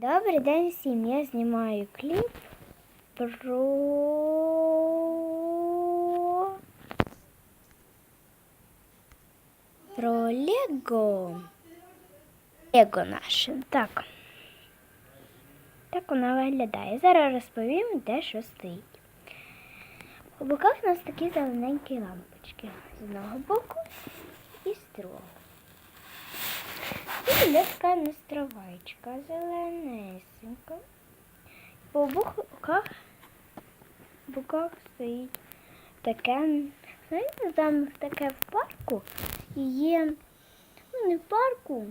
Добрий день всім. Я знімаю кліп про про Лего. Лего наше. Так. Так вона виглядає. Зараз розповім, де що стоїть. У боках у нас такі зелененькі лампочки. З одного боку і з другого. І йде така настравайчка зеленесенька. По боках, боках стоїть таке, знаєте, там таке в парку і є, ну не в парку,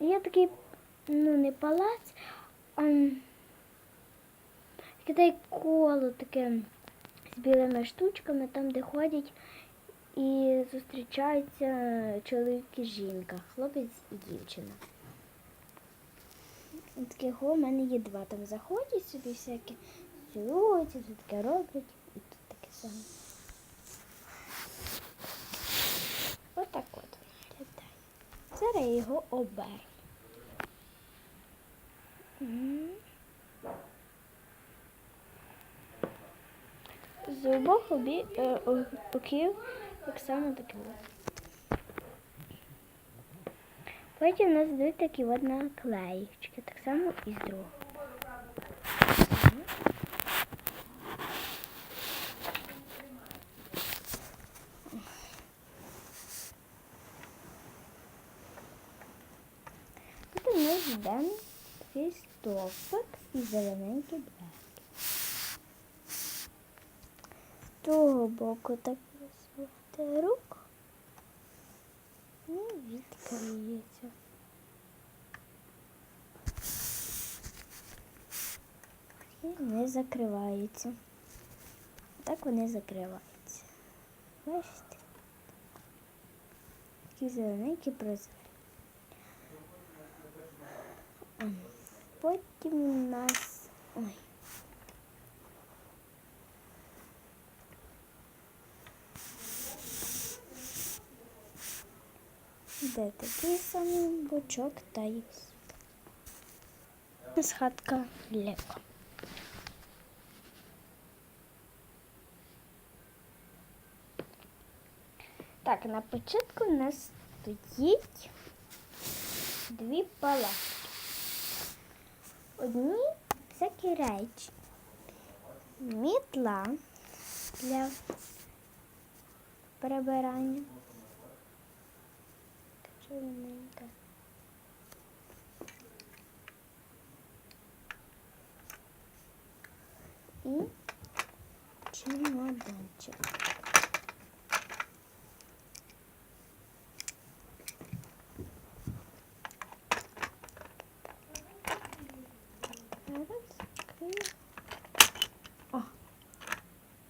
є такий, ну не палац, а таке коло таке з білими штучками, там де ходять і зустрічаються чоловік і жінка, хлопець і дівчина. Таких у мене є два. Там заходять собі всякі, цілуються, все таке роблять, і тут таке саме. Отак от виглядає. Зараз я його оберу. З обох обі, е, боків так само таке. от. Потім у нас йдуть такі от наклеїчки, так само і з другого. Тут у нас йде такий стовпик і зелененькі дверки. З того боку так рук і відкриється. І не закривається. Так вони закриваються. Бачите? Такі зелененькі прозорі. Ем, Потім у нас. Ой. Де такий самий бочок та й все. Ось хатка Лего. Так, на початку у нас стоїть дві палатки. Одні всякі речі. Мітла для прибирання. Чорненька. І чемоданчик. О,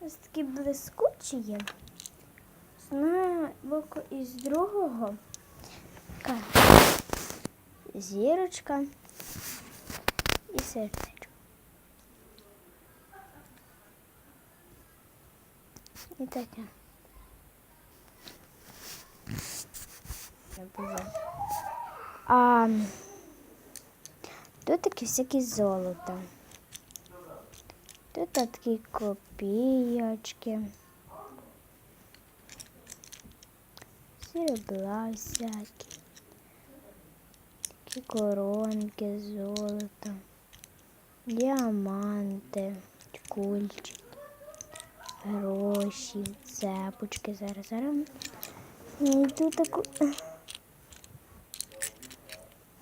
ось такі блискучі є. З боку і з другого зірочка і сердечко. І таке. Не було. А тут такі всякі золото. Тут такі копійочки. Серебра всякі. Коронки, золото, діаманти, кульчики, гроші, цепочки. Зараз зараз знайду таку.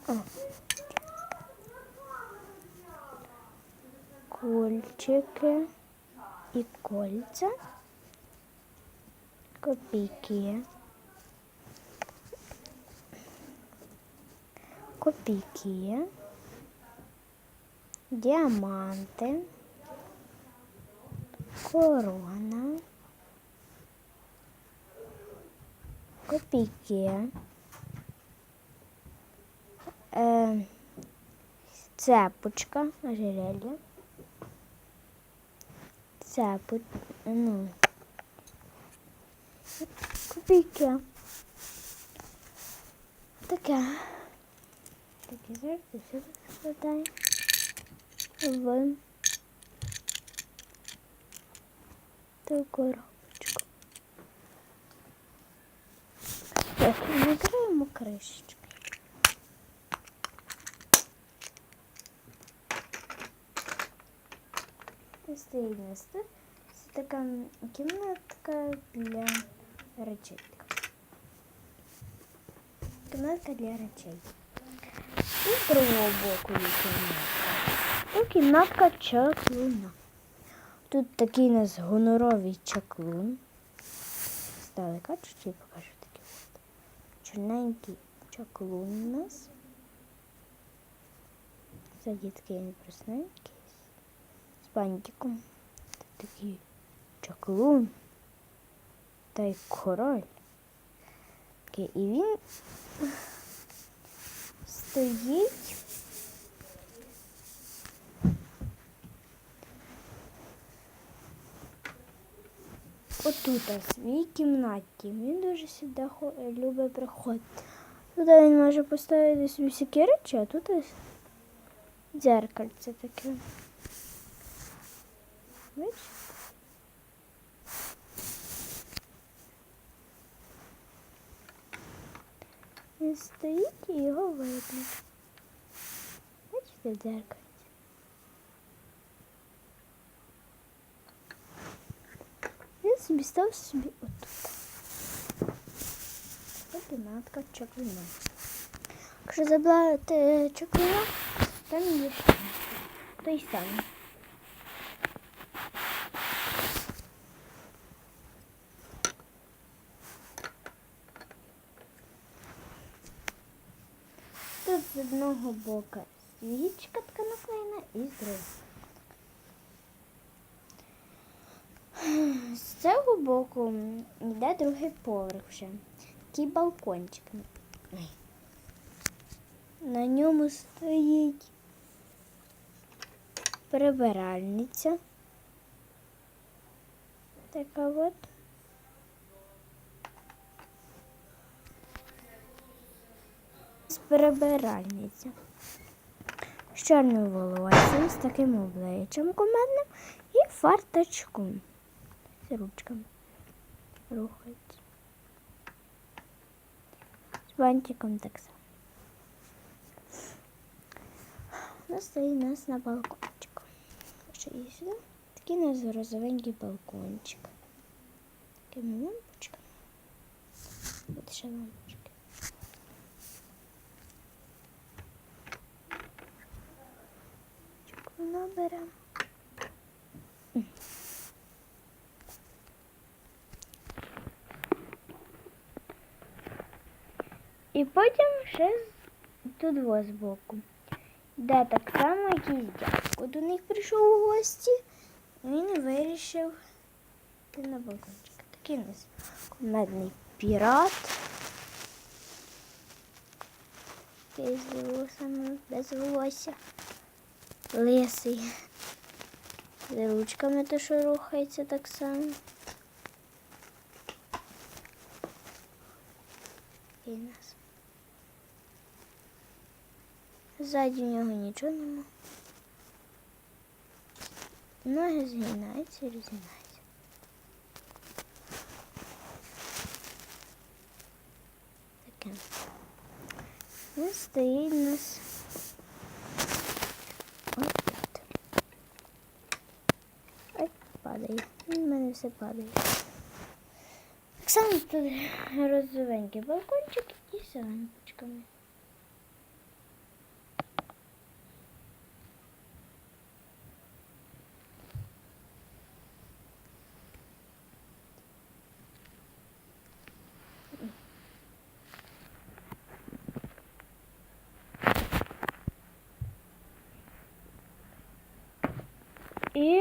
О. Кульчики і кольця, копійки. Копійки, діаманти, корона, копійки, е, цепочка, ожерелье, цепу, ну, копійки. Таке. Так, і зараз все складаємо. в ту коробочку. Так, і накриємо кришечку. Ось Стоїть у нас тут. Це така кімнатка для речей. Кімнатка для речей. І з другого боку є кімнатка. Тут кімнатка чаклуна. Тут такий у нас гоноровий чаклун. Здалека чуть покажу такий от. Чорненький чаклун у нас. Це дітки непросненький. З бантиком. Тут такий чаклун. Та й король. Такий, І він стоїть. Отут у своїй кімнаті. Він дуже сюди любить приходити. Тут він може поставити собі всякі речі, а тут ось дзеркальце таке. Бачиш? Він стоїть і його видно. Бачите дзеркальце? Він собі став собі отут. Це кімнатка чаклуна. Якщо забрати чаклуна, там є той самий. Тут з одного боку свічка така наклеєна і з другого. З цього боку йде другий поверх вже. Такий балкончик. На ньому стоїть прибиральниця. Така от. З прибиральниця. З чорним волоссям, з таким обличчям кумедним і фартачком. З ручками рухається. З бантиком так само. Вона стоїть у нас на балкончику. Що є сюди? Такий у нас розовенький балкончик. Такими лампочками. Ще лампочки. Вона бере. І потім ще тут во збоку. Де так само якийсь дядько до них прийшов у гості. Він вирішив йти на балкончик. Такий у нас кумедний пірат. Такий з волоссями, без волосся. Лисий. З ручками то, що рухається так само. І нас. Ззаді в нього нічого нема. Ноги згинаються і розгинаються. Він стоїть у нас ось тут. Ой, падає. У мене все падає. Так само тут розовенький балкончик і з лампочками. І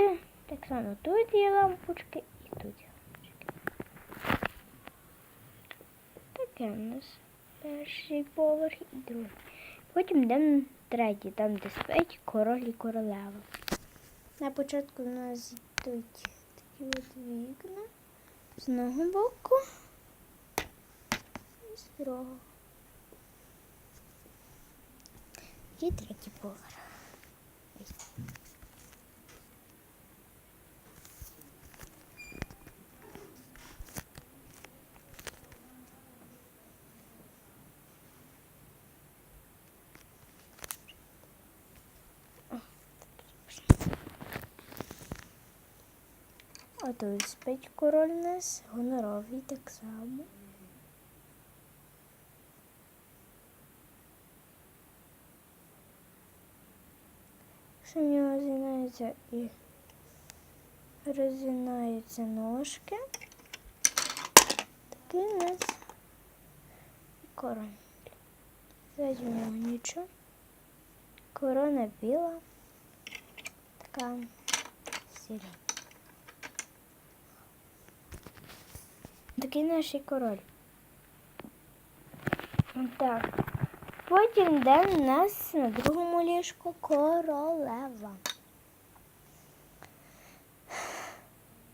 так тут є лампочки і тут є лампочки. Таке у нас перший поверх і другий. Потім йдемо третій, там де спить король і королева. На початку у нас йдуть такі от вікна з одного боку і з другого. І третій поверх. Ось. А тут спить король нас, гоноровий так само. Що в нього згинаються і розгинаються ножки. Такий у нас король. Ззаді в нього нічого. Корона біла. Така сіра. Такий наш і король. Так. Потім йде в нас на другому ліжку королева.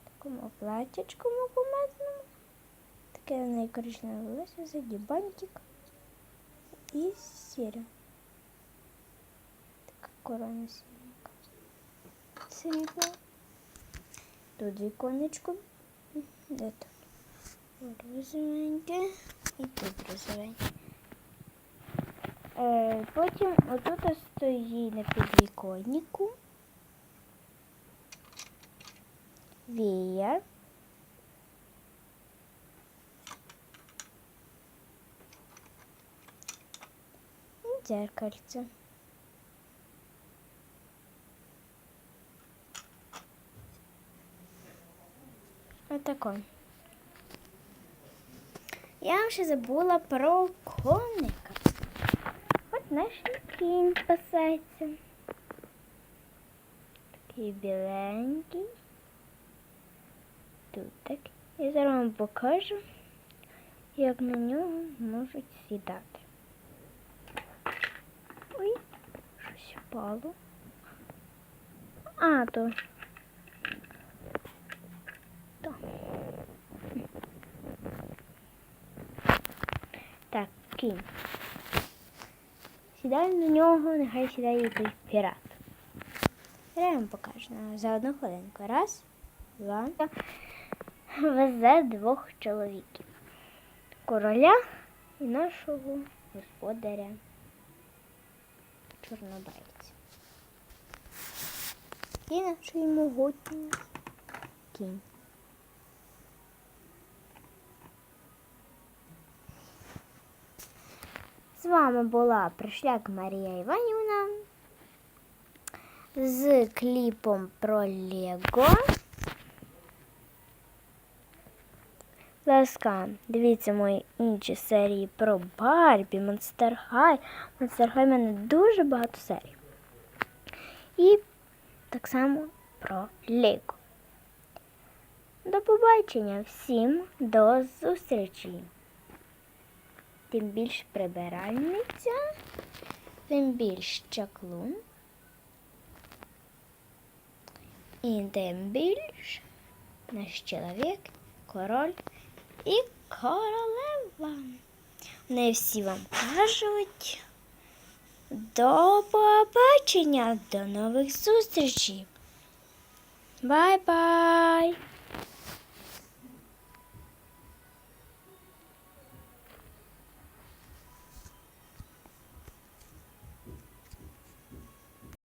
Такому платячку кумедному. Таке в неї коричневе волосся, ззаді бантик і сіра. Така корона сіренька. Срібла. Тут віконечко. Де тут? Розовеньке. І тут розовеньке. Е, потім отут стоїть на підвіконнику. Веєр. І дзеркальце. Отако. Я ще забула про коника. От наш кінь пасається. Такий біленький. Тут так. Я зараз вам покажу, як на нього можуть сідати. Ой, щось впало. А, то. То. Так, кінь. Сідаю на нього, нехай сідає і пірат. Я вам покажу за одну хвилинку. Раз, два. Везе двох чоловіків. Короля і нашого господаря чорнобайця. І наш могутній кінь. З вами була Пришляк Марія Іванівна з кліпом про Лего. Ласка, дивіться мої інші серії про Барбі, Монстер Хай. Монстер Хай в мене дуже багато серій. І так само про Лего. До побачення всім до зустрічі! Тим більш прибиральниця, тим більш чаклун. І тим більш наш чоловік, король і королева. Не всі вам кажуть. До побачення, до нових зустрічей. Бай-бай!